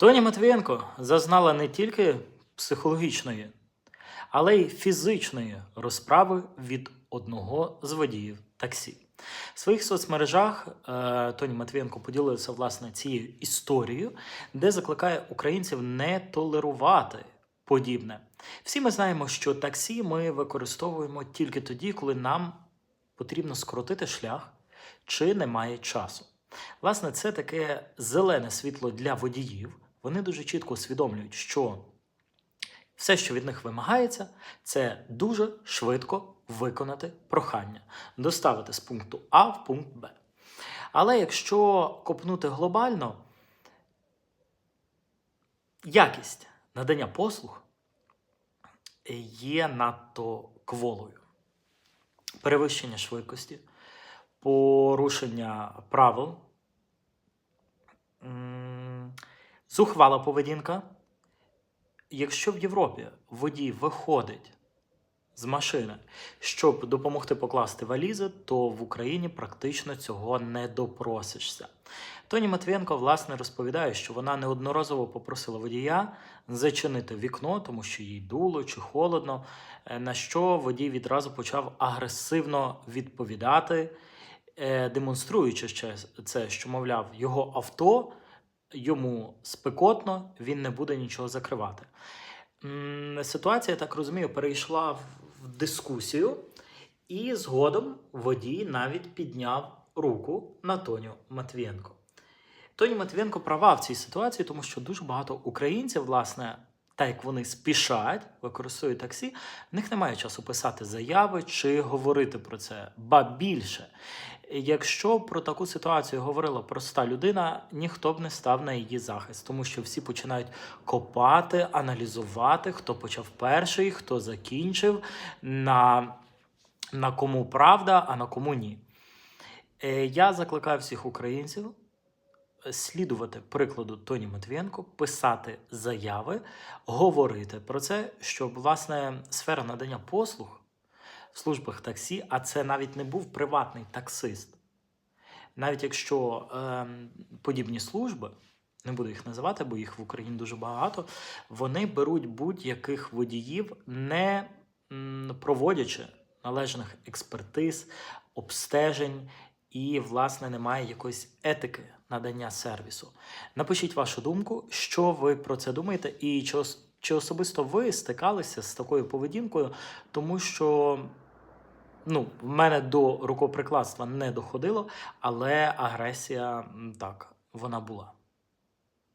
Тоні Матвієнко зазнала не тільки психологічної, але й фізичної розправи від одного з водіїв таксі. В своїх соцмережах е, Тоні Матвієнко поділився власне цією історією, де закликає українців не толерувати подібне. Всі ми знаємо, що таксі ми використовуємо тільки тоді, коли нам потрібно скоротити шлях чи немає часу. Власне, це таке зелене світло для водіїв. Вони дуже чітко усвідомлюють, що все, що від них вимагається, це дуже швидко виконати прохання, доставити з пункту А в пункт Б. Але якщо копнути глобально, якість надання послуг є надто кволою. Перевищення швидкості, порушення правил, зухвала поведінка. Якщо в Європі водій виходить з машини, щоб допомогти покласти валізи, то в Україні практично цього не допросишся. Тоні Матвієнко, власне, розповідає, що вона неодноразово попросила водія зачинити вікно, тому що їй дуло чи холодно. е, На що водій відразу почав агресивно відповідати, е, демонструючи ще це, що, мовляв, його авто йому спекотно, він не буде нічого закривати. Ситуація, я так розумію, перейшла в- дискусію, і згодом водій навіть підняв руку на Тоню Матвієнко. Тоні Матвієнко права в цій ситуації, тому що дуже багато українців, власне, так як вони спішать, використовують таксі, в них немає часу писати заяви чи говорити про це. Ба більше, якщо про таку ситуацію говорила проста людина, ніхто б не став на її захист, тому що всі починають копати, аналізувати, хто почав перший, хто закінчив, на, на кому правда, а на кому ні. Е, Я закликаю всіх українців слідувати прикладу Тоні Матвієнко, писати заяви, говорити про це, щоб власне сфера надання послуг в службах таксі, а це навіть не був приватний таксист. Навіть якщо ем, подібні служби, не буду їх називати, бо їх в Україні дуже багато, вони беруть будь-яких водіїв, не проводячи належних експертиз, обстежень і, власне, немає якоїсь етики надання сервісу. Напишіть вашу думку, що ви про це думаєте, і чи, особисто ви стикалися з такою поведінкою, тому що. Ну, в мене до рукоприкладства не доходило, але агресія так, вона була.